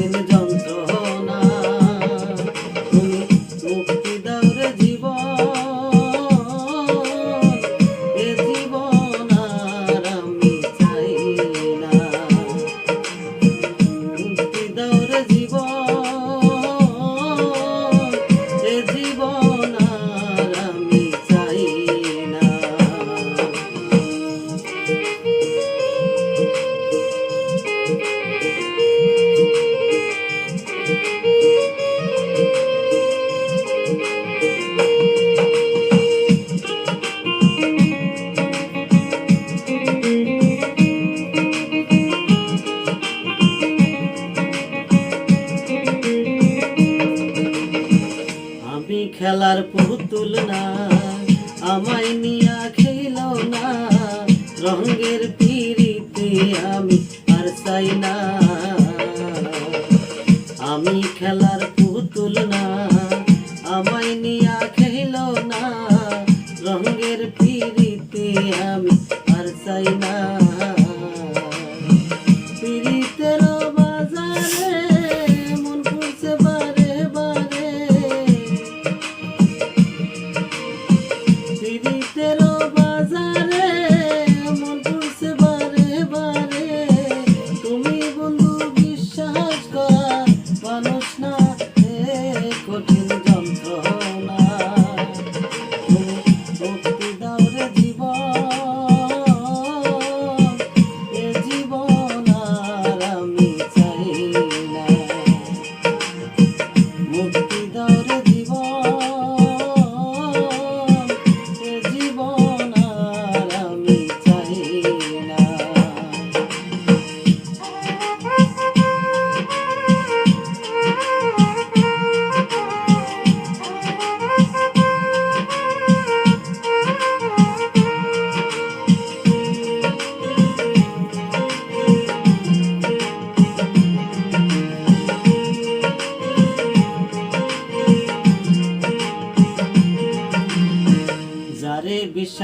দিন খেলার পুতুল না, আমায় নিয়া খেল না। রঙের পিড়িতে আমি আর চাই না। আমি খেলার পুতুল না, আমায় নিয়া খেল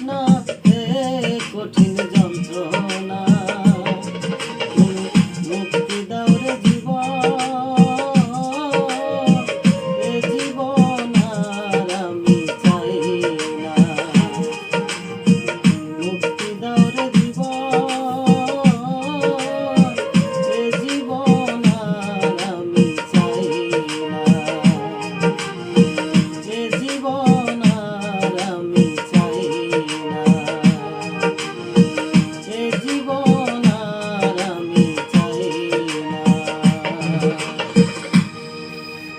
No.